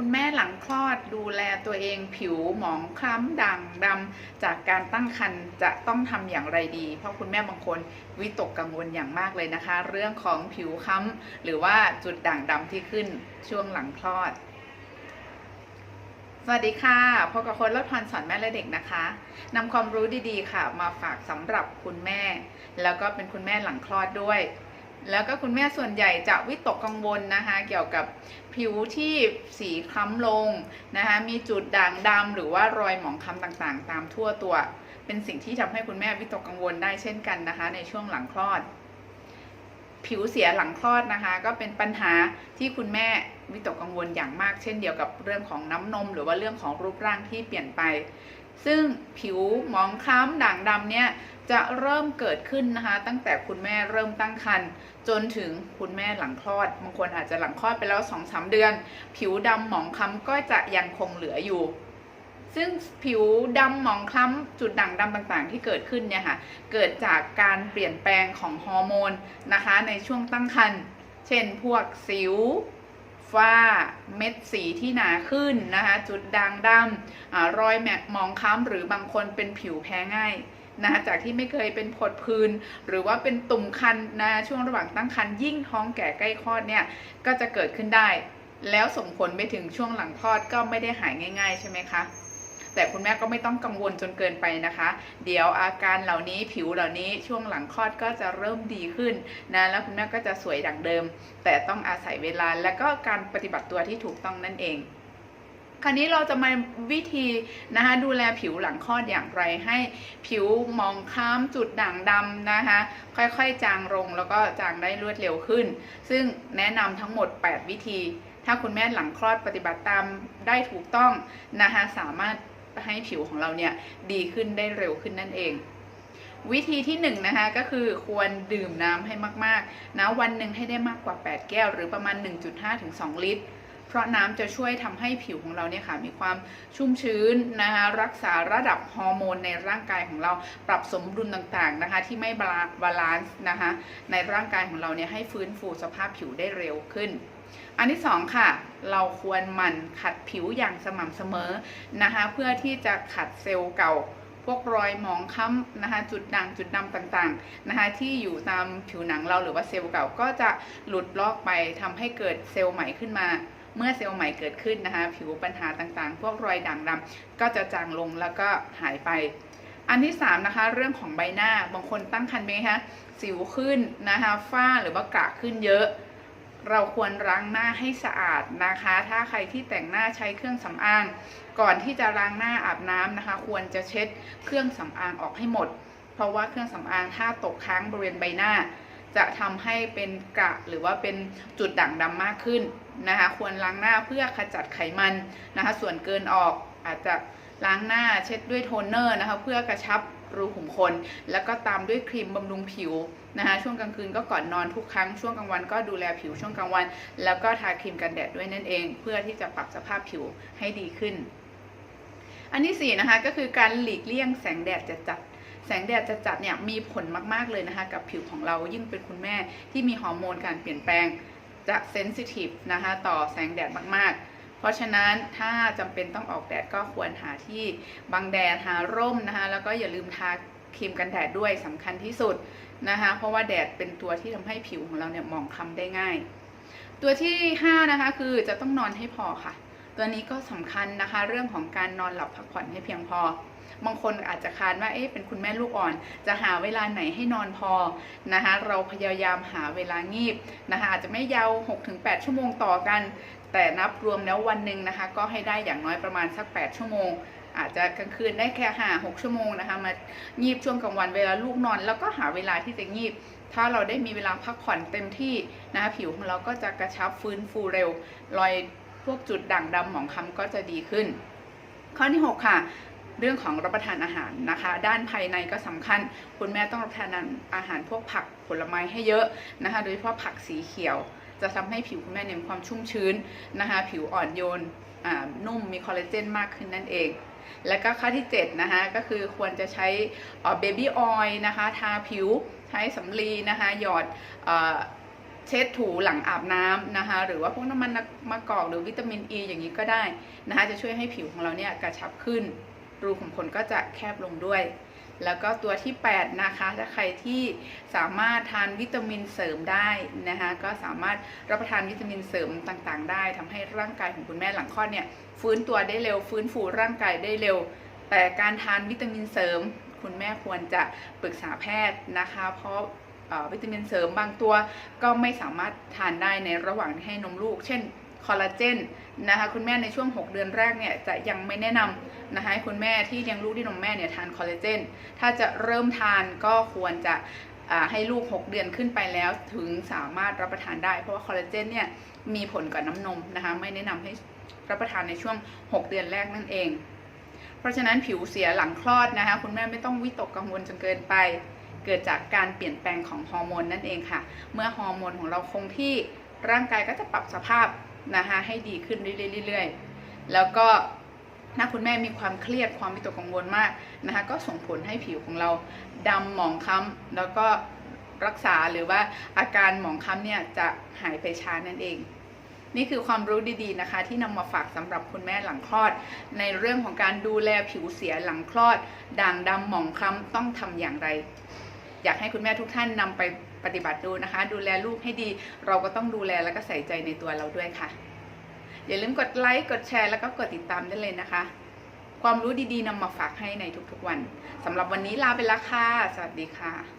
คุณแม่หลังคลอดดูแลตัวเองผิวหมองคล้ำด่างดำจากการตั้งครรภ์จะต้องทำอย่างไรดี เพราะคุณแม่บางคนวิตกกังวลอย่างมากเลยนะคะ เรื่องของผิวค้ำหรือว่าจุดด่างดำที่ขึ้นช่วงหลังคลอดสวัสดีค่ะพบกับคนลดพรสอนแม่และเด็กนะคะนำความรู้ดีๆค่ะ มาฝากสำหรับคุณแม่ แล้วก็เป็นคุณแม่หลังคลอดด้วย แล้วก็คุณแม่ส่วนใหญ่จะวิตกกังวลนะคะ เกี่ยวกับผิวที่สีคล้ำลงนะคะ มีจุดด่างดำหรือว่ารอยหมองคล้ำต่างๆ ตามทั่วตัว เป็นสิ่งที่ทำให้คุณแม่วิตกกังวลได้เช่นกันนะคะ ในช่วงหลังคลอด ผิวเสียหลังคลอดนะคะ ก็เป็นปัญหาที่คุณแม่วิตกกังวลอย่างมาก เช่นเดียวกับเรื่องของน้ำนม หรือว่าเรื่องของรูปร่างที่เปลี่ยนไป ซึ่งผิวหมองคล้ำด่างดำเนี่ย จะเริ่มเกิดขึ้นนะคะ ตั้งแต่คุณแม่เริ่มตั้งครรภ์จนถึงคุณแม่หลังคลอดบางคนอาจจะหลังคลอดไปแล้ว2อสเดือน ผิวดำหมองคล้ำก็จะยังคงเหลืออยู่ ซึ่งผิวดำหมองคล้ำจุดด่างดำต่างๆ ที่เกิดขึ้นเนี่ยค่ะเกิดจากการเปลี่ยนแปลงของฮอร์โมนนะคะ ในช่วงตั้งครรภ์เช่นพวกสิวฝ้าเม็ดสีที่หนาขึ้นนะคะ จุดด่างดำอรอยแมกหมองคล้ำหรือบางคนเป็นผิวแพ้ง่าย นะจากที่ไม่เคยเป็นผดพื้น หรือว่าเป็นตุ่มคันนะช่วงระหว่างตั้งครรภ์ยิ่งท้องแก่ใกล้คลอดเนี่ยก็จะเกิดขึ้นได้ แล้วส่งผลไปถึงช่วงหลังคลอดก็ไม่ได้หายง่าย ๆ ใช่ไหมคะแต่คุณแม่ก็ไม่ต้องกังวลจนเกินไปนะคะ เดี๋ยวอาการเหล่านี้ผิวเหล่านี้ช่วงหลังคลอดก็จะเริ่มดีขึ้นนะแล้วคุณแม่ก็จะสวยดังเดิม แต่ต้องอาศัยเวลาและก็การปฏิบัติตัวที่ถูกต้องนั่นเอง ราวนี้เราจะมาวิธีนะคะดูแลผิวหลังคลอดอย่างไรให้ผิวมองค้ำจุดด่างดำนะคะ ค่อยๆจางลงแล้วก็จางได้รวดเร็วขึ้น ซึ่งแนะนำทั้งหมด 8 วิธี ถ้าคุณแม่หลังคลอดปฏิบัติตามได้ถูกต้องนะคะสามารถให้ผิวของเราเนี่ยดีขึ้นได้เร็วขึ้นนั่นเองวิธีที่1นงนะคะก็คือควรดื่มน้ำให้มากๆนะวันหนึ่งให้ได้มากกว่า 8 แก้ว หรือประมาณ 1.5ถึง2ลิตร เพราะน้ำจะช่วยทำให้ผิวของเราเนี่ยค่ะมีความชุ่มชื้นนะคะรักษาระดับฮอร์โมนในร่างกายของเราปรับสมดุลต่างๆนะคะที่ไม่บาลานซ์นะคะในร่างกายของเราเนี่ยให้ฟื้นฟูสภาพผิวได้เร็วขึ้นอันที่สองค่ะ เราควรหมั่นขัดผิวอย่างสม่ำเสมอนะคะเพื่อที่จะขัดเซลล์เก่า พวกรอยหมองค้ำนะคะจุดด่างจุดดำต่างๆนะคะที่อยู่ตามผิวหนังเราหรือว่าเซลล์เก่าก็จะหลุดลอกไปทำให้เกิดเซลล์ใหม่ขึ้นมาเมื่อเซลล์ใหม่เกิดขึ้นนะคะ ผิวปัญหาต่างๆ พวกรอยด่างดำก็จะจางลงแล้วก็หายไป อันที่3นะคะ เรื่องของใบหน้าบางคนตั้งครรภ์ไหมคะสิวขึ้นนะคะฝ้าหรือว่ากระขึ้นเยอะ เราควรล้างหน้าให้สะอาดนะคะ ถ้าใครที่แต่งหน้าใช้เครื่องสำอาง ก่อนที่จะล้างหน้าอาบน้ำนะคะ ควรจะเช็ดเครื่องสำอางออกให้หมด เพราะว่าเครื่องสำอางถ้าตกค้างบริเวณใบหน้า จะทำให้เป็นกระหรือว่าเป็นจุดด่างดำมากขึ้นนะคะ ควรล้างหน้าเพื่อขจัดไขมันนะคะ ส่วนเกินออกอาจจะ ล้างหน้าเช็ดด้วยโทนเนอร์นะคะเพื่อกระชับรูขุมขนแล้วก็ตามด้วยครีมบำรุงผิวนะคะช่วงกลางคืนก็ก่อนนอนทุกครั้งช่วงกลางวันก็ดูแลผิวช่วงกลางวัน แล้วก็ทาครีมกันแดดด้วยนั่นเอง เพื่อที่จะปรับสภาพผิวให้ดีขึ้น อันที่สี่นะคะก็คือการหลีกเลี่ยงแสงแดดจ,จัดแสงแดดจัดๆเนี่ยมีผลมากๆเลยนะคะกับผิวของเรายิ่งเป็นคุณแม่ที่มีฮอร์โมนการเปลี่ยนแปลงจะเซนซิทีฟนะคะต่อแสงแดดมากๆ เพราะฉะนั้นถ้าจำเป็นต้องออกแดดก็ควรหาที่บังแดดหาร่มนะคะแล้วก็อย่าลืมทาครีมกันแดดด้วยสำคัญที่สุดนะคะเพราะว่าแดดเป็นตัวที่ทำให้ผิวของเราเนี่ยหมองคล้ำได้ง่าย ตัวที่ 5 นะคะคือจะต้องนอนให้พอค่ะ ตัวนี้ก็สำคัญนะคะเรื่องของการนอนหลับพักผ่อนให้เพียงพอ บางคนอาจจะคาดว่าเอ๊ะเป็นคุณแม่ลูกอ่อน จะหาเวลาไหนให้นอนพอนะคะเราพยายามหาเวลางีบนะคะอาจจะไม่ยาว 6-8 ชั่วโมงต่อกัน แต่นับรวมแล้ววันหนึ่งนะคะก็ให้ได้อย่างน้อยประมาณสัก 8 ชั่วโมงอาจจะกลางคืนได้แค่หาหกชั่วโมงนะคะมางีบช่วงกลางวันเวลาลูกนอน แล้วก็หาเวลาที่จะงีบ ถ้าเราได้มีเวลาพักผ่อนเต็มที่นะคะผิวของเราก็จะกระชับฟื้นฟูเร็ว รอยพวกจุดด่างดำหมองคล้ำก็จะดีขึ้น ข้อที่ 6 ค่ะ เรื่องของรับประทานอาหารนะคะ ด้านภายในก็สำคัญ คุณแม่ต้องรับประทานอาหารพวกผักผลไม้ให้เยอะนะคะ โดยเฉพาะผักสีเขียว จะทำให้ผิวคุณแม่เนี่ยมีความชุ่มชื้นนะคะ ผิวอ่อนโยนอ่านุ่มมีคอลลาเจนมากขึ้นนั่นเองแล้วก็ข้อที่ 7 นะคะ ก็คือควรจะใช้เบบี้ออยล์นะคะ ทาผิวใช้สำลีนะคะ หยอดเช็ดถูหลังอาบน้ำนะคะ หรือว่าพวกน้ำมันมะกอกหรือวิตามินอ e ีอย่างนี้ก็ได้นะคะ จะช่วยให้ผิวของเราเนี่ยกระชับขึ้น รูขุมขนก็จะแคบลงด้วย แล้วก็ตัวที่ 8 นะคะ ถ้าใครที่สามารถทานวิตามินเสริมได้นะคะ ก็สามารถรับประทานวิตามินเสริมต่างๆ ได้ทำให้ร่างกายของคุณแม่หลังคลอดเนี่ยฟื้นตัวได้เร็ว ฟื้นฟูร่างกายได้เร็ว แต่การทานวิตามินเสริม คุณแม่ควรจะปรึกษาแพทย์นะคะ เพราะวิตามินเสริมบางตัวก็ไม่สามารถทานได้ในระหว่างให้นมลูก เช่น คอลลาเจนนะคะคุณแม่ในช่วง 6 เดือนแรกเนี่ยจะยังไม่แนะนำนะคะให้คุณแม่ที่เลี้ยงลูกด้วยนมแม่เนี่ยทานคอลลาเจนถ้าจะเริ่มทานก็ควรจะให้ลูก 6 เดือนขึ้นไปแล้วถึงสามารถรับประทานได้ เพราะว่าคอลลาเจนเนี่ยมีผลกับน้ำนมนะคะไม่แนะนำให้รับประทานในช่วง 6 เดือนแรกนั่นเอง เพราะฉะนั้นผิวเสียหลังคลอดนะคะคุณแม่ไม่ต้องวิตกกังวลจนเกินไป เกิดจากการเปลี่ยนแปลงของฮอร์โมนนั่นเองค่ะ เมื่อฮอร์โมนของเราคงที่ร่างกายก็จะปรับสภาพ นะคะให้ดีขึ้นเรื่อยๆแล้วก็ถ้าคุณแม่มีความเครียดความวิตกกังวลมากนะคะก็ส่งผลให้ผิวของเราดำหมองคล้ำแล้วก็รักษาหรือว่าอาการหมองคล้ำเนี่ยจะหายไปช้านั่นเอง นี่คือความรู้ดีๆนะคะ ที่นำมาฝากสำหรับคุณแม่หลังคลอด ในเรื่องของการดูแลผิวเสียหลังคลอด ด่างดำหมองคล้ำต้องทำอย่างไร อยากให้คุณแม่ทุกท่านนำไป ปฏิบัติดูนะคะ ดูแลลูกให้ดี เราก็ต้องดูแลแล้วก็ใส่ใจในตัวเราด้วยค่ะ อย่าลืมกดไลค์กดแชร์แล้วก็กดติดตามได้เลยนะคะ ความรู้ดีๆนำมาฝากให้ในทุกๆวันสำหรับวันนี้ลาไปแล้วค่ะ สวัสดีค่ะ